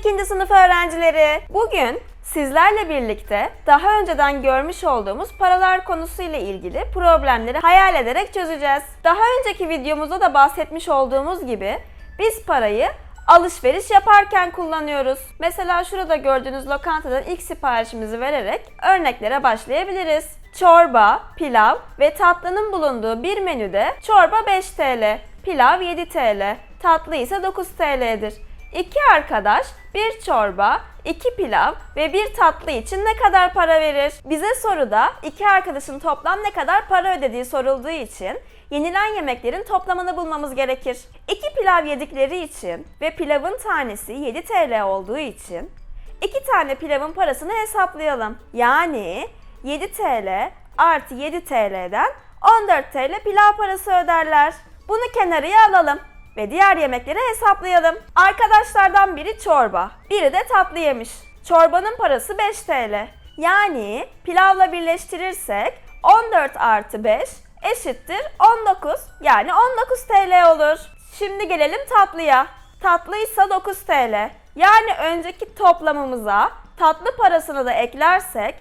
ikinci sınıf öğrencileri. Bugün sizlerle birlikte daha önceden görmüş olduğumuz paralar konusuyla ilgili problemleri hayal ederek çözeceğiz. Daha önceki videomuzda da bahsetmiş olduğumuz gibi biz parayı alışveriş yaparken kullanıyoruz. Mesela şurada gördüğünüz lokantadan ilk siparişimizi vererek örneklere başlayabiliriz. Çorba, pilav ve tatlının bulunduğu bir menüde çorba 5 TL, pilav 7 TL, tatlı ise 9 TL'dir. İki arkadaş bir çorba, iki pilav ve bir tatlı için ne kadar para verir? Bize soruda iki arkadaşın toplam ne kadar para ödediği sorulduğu için yenilen yemeklerin toplamını bulmamız gerekir. İki pilav yedikleri için ve pilavın tanesi 7 TL olduğu için iki tane pilavın parasını hesaplayalım. Yani 7 TL artı 7 TL'den 14 TL pilav parası öderler. Bunu kenarıya alalım ve diğer yemekleri hesaplayalım. Arkadaşlardan biri çorba, biri de tatlı yemiş. Çorbanın parası 5 TL. Yani pilavla birleştirirsek 14 artı 5 eşittir 19 yani 19 TL olur. Şimdi gelelim tatlıya. Tatlıysa 9 TL. Yani önceki toplamımıza tatlı parasını da eklersek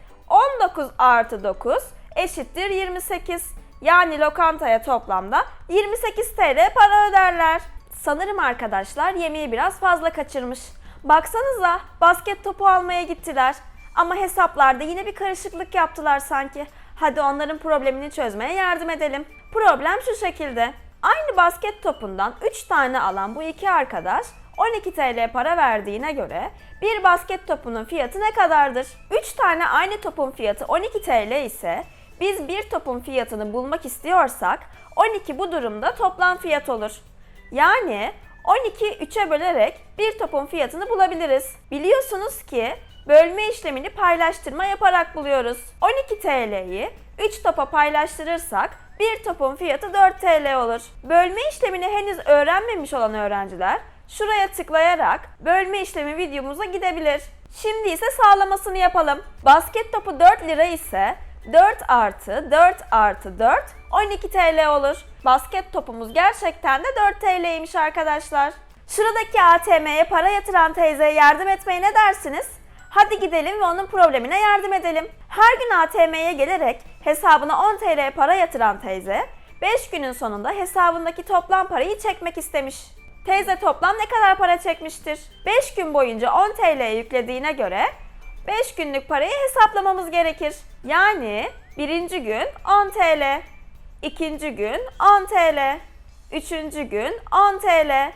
19 artı 9 eşittir 28. Yani lokantaya toplamda 28 TL para öderler. Sanırım arkadaşlar yemeği biraz fazla kaçırmış. Baksanıza basket topu almaya gittiler. Ama hesaplarda yine bir karışıklık yaptılar sanki. Hadi onların problemini çözmeye yardım edelim. Problem şu şekilde. Aynı basket topundan 3 tane alan bu iki arkadaş 12 TL para verdiğine göre bir basket topunun fiyatı ne kadardır? 3 tane aynı topun fiyatı 12 TL ise biz bir topun fiyatını bulmak istiyorsak 12 bu durumda toplam fiyat olur. Yani 12 3'e bölerek bir topun fiyatını bulabiliriz. Biliyorsunuz ki bölme işlemini paylaştırma yaparak buluyoruz. 12 TL'yi 3 topa paylaştırırsak bir topun fiyatı 4 TL olur. Bölme işlemini henüz öğrenmemiş olan öğrenciler şuraya tıklayarak bölme işlemi videomuza gidebilir. Şimdi ise sağlamasını yapalım. Basket topu 4 lira ise 4 artı 4 artı 4 12 TL olur. Basket topumuz gerçekten de 4 TL'ymiş arkadaşlar. Şuradaki ATM'ye para yatıran teyzeye yardım etmeye ne dersiniz? Hadi gidelim ve onun problemine yardım edelim. Her gün ATM'ye gelerek hesabına 10 TL para yatıran teyze 5 günün sonunda hesabındaki toplam parayı çekmek istemiş. Teyze toplam ne kadar para çekmiştir? 5 gün boyunca 10 TL yüklediğine göre 5 günlük parayı hesaplamamız gerekir. Yani birinci gün 10 TL, ikinci gün 10 TL, üçüncü gün 10 TL,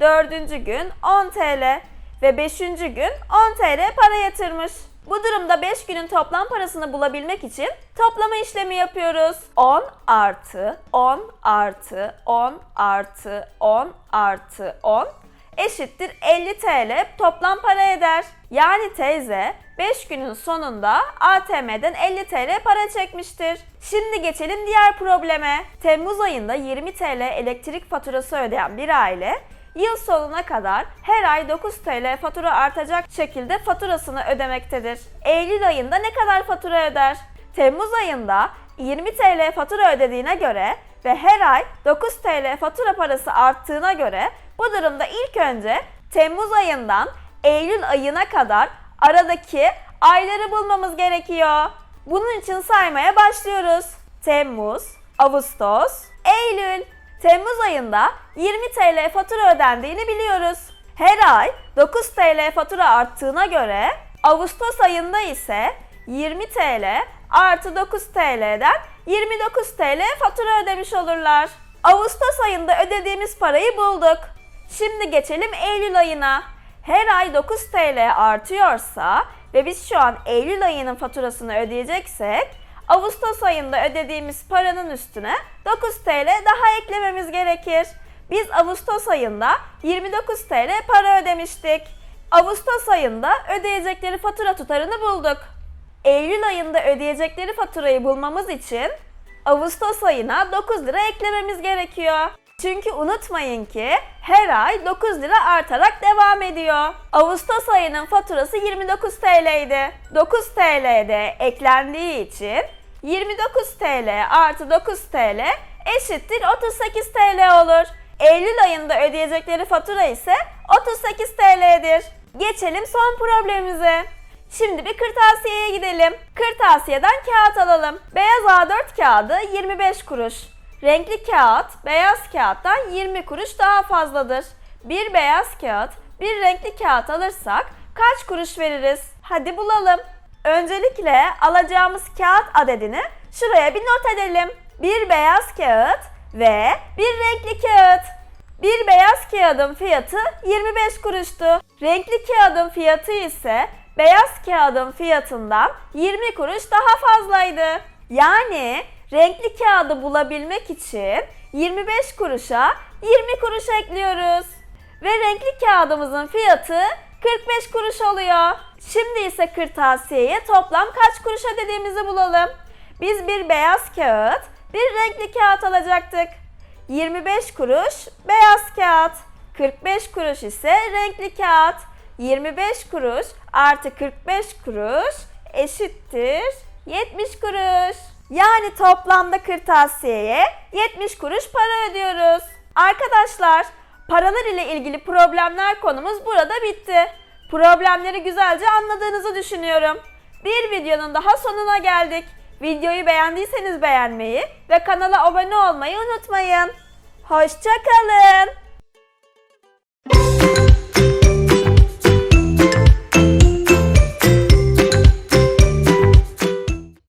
dördüncü gün 10 TL ve beşinci gün 10 TL para yatırmış. Bu durumda 5 günün toplam parasını bulabilmek için toplama işlemi yapıyoruz. 10 artı 10 artı 10 artı 10 artı 10 eşittir 50 TL toplam para eder. Yani teyze 5 günün sonunda ATM'den 50 TL para çekmiştir. Şimdi geçelim diğer probleme. Temmuz ayında 20 TL elektrik faturası ödeyen bir aile yıl sonuna kadar her ay 9 TL fatura artacak şekilde faturasını ödemektedir. Eylül ayında ne kadar fatura öder? Temmuz ayında 20 TL fatura ödediğine göre ve her ay 9 TL fatura parası arttığına göre bu durumda ilk önce Temmuz ayından Eylül ayına kadar aradaki ayları bulmamız gerekiyor. Bunun için saymaya başlıyoruz. Temmuz, Ağustos, Eylül. Temmuz ayında 20 TL fatura ödendiğini biliyoruz. Her ay 9 TL fatura arttığına göre Ağustos ayında ise 20 TL artı 9 TL'den 29 TL fatura ödemiş olurlar. Ağustos ayında ödediğimiz parayı bulduk. Şimdi geçelim Eylül ayına. Her ay 9 TL artıyorsa ve biz şu an Eylül ayının faturasını ödeyeceksek Ağustos ayında ödediğimiz paranın üstüne 9 TL daha eklememiz gerekir. Biz Ağustos ayında 29 TL para ödemiştik. Ağustos ayında ödeyecekleri fatura tutarını bulduk. Eylül ayında ödeyecekleri faturayı bulmamız için Ağustos ayına 9 lira eklememiz gerekiyor. Çünkü unutmayın ki her ay 9 lira artarak devam ediyor. Ağustos ayının faturası 29 TL idi. 9 TL de eklendiği için 29 TL artı 9 TL eşittir 38 TL olur. Eylül ayında ödeyecekleri fatura ise 38 TL'dir. Geçelim son problemimize. Şimdi bir kırtasiyeye gidelim. Kırtasiyeden kağıt alalım. Beyaz A4 kağıdı 25 kuruş. Renkli kağıt beyaz kağıttan 20 kuruş daha fazladır. Bir beyaz kağıt, bir renkli kağıt alırsak kaç kuruş veririz? Hadi bulalım. Öncelikle alacağımız kağıt adedini şuraya bir not edelim. Bir beyaz kağıt ve bir renkli kağıt. Bir beyaz kağıdın fiyatı 25 kuruştu. Renkli kağıdın fiyatı ise beyaz kağıdın fiyatından 20 kuruş daha fazlaydı. Yani renkli kağıdı bulabilmek için 25 kuruşa 20 kuruş ekliyoruz. Ve renkli kağıdımızın fiyatı 45 kuruş oluyor. Şimdi ise kırtasiyeye toplam kaç kuruş ödediğimizi bulalım. Biz bir beyaz kağıt, bir renkli kağıt alacaktık. 25 kuruş beyaz kağıt, 45 kuruş ise renkli kağıt. 25 kuruş artı 45 kuruş eşittir 70 kuruş. Yani toplamda kırtasiyeye 70 kuruş para ödüyoruz. Arkadaşlar paralar ile ilgili problemler konumuz burada bitti. Problemleri güzelce anladığınızı düşünüyorum. Bir videonun daha sonuna geldik. Videoyu beğendiyseniz beğenmeyi ve kanala abone olmayı unutmayın. Hoşçakalın.